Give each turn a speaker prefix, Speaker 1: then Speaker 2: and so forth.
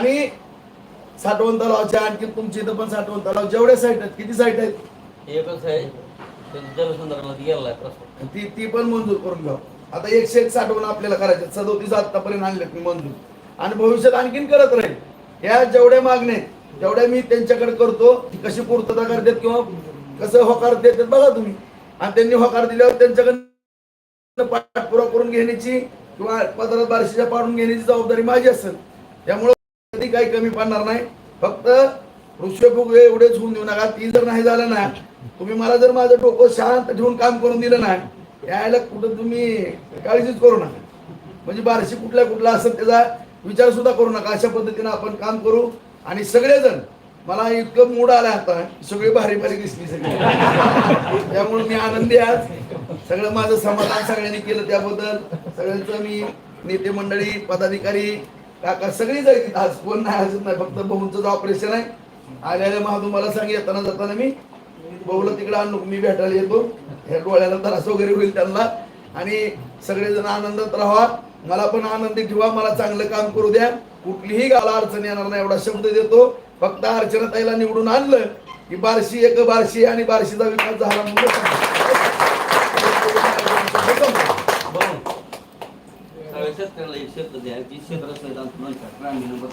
Speaker 1: आणि साठवण तलावच्या आणखी तुमच्या इथं पण साठवण तलाव जेवढे साईट आहेत किती साईट आहेत?
Speaker 2: एकच आहे ते जलसंधारणात गेलाय प्रश्न
Speaker 1: ती ती पण मंजूर करून घ्या. आता एकशे एक साठवण आपल्याला करायचे सदोतीस आतापर्यंत आणलेत मी मंजूर. आणि भविष्यात आणखीन करत राहील. ह्या जेवढ्या मागण्या आहेत, तेवढ्या मी त्यांच्याकडे करतो. ती कशी पूर्तता करतात किंवा कसं होकार देतात बघा तुम्ही. आणि त्यांनी होकार दिल्यावर त्यांच्याकडे पाठपुरावा करून घेण्याची किंवा पदरात बारशीच्या पाडून घेण्याची जबाबदारी माझी असेल. त्यामुळे कधी काही कमी पडणार नाही. फक्त ऋषभोग एवढेच होऊन देऊ नका. ती जर नाही झालं ना तुम्ही मला जर माझं डोकं शांत ठेवून काम करून दिलं ना यायला कुठं तुम्ही काळजीच करू नका. म्हणजे बारशी कुठल्या कुठला असेल त्याचा विचार सुद्धा करू नका. अशा पद्धतीनं आपण काम करू. आणि सगळेजण मला इतकं मूड आलं आता सगळी भारी भारी दिसली सगळी. त्यामुळे मी आनंदी आज. सगळं माझं समाधान सगळ्यांनी केलं त्याबद्दल. सगळ्यांचं मी नेते मंडळी पदाधिकारी काका सगळी जाईल तिथं आज कोण नाही हसत नाही. फक्त भाऊंचं ऑपरेशन आहे. आलेल्या तुम्हाला सांग येताना जाताना मी भाऊला तिकडे आणू. मी भेटायला येतो. ह्या डोळ्याला त्रास वगैरे होईल त्यांना. आणि सगळेजण आनंदात राहा. मला पण आनंदी ठेवा. मला चांगलं काम करू द्या. कुठलीही गाला अडचण येणार नाही. एवढा शब्द देतो. फक्त अर्चना ताईला निवडून आणलं की बारशी एक बारशी आणि बारशीचा विकास झाला म्हणून.
Speaker 2: शेतकऱ्याला एक शेत द्या जी क्षेत्र असेल ग्रामीण नंबर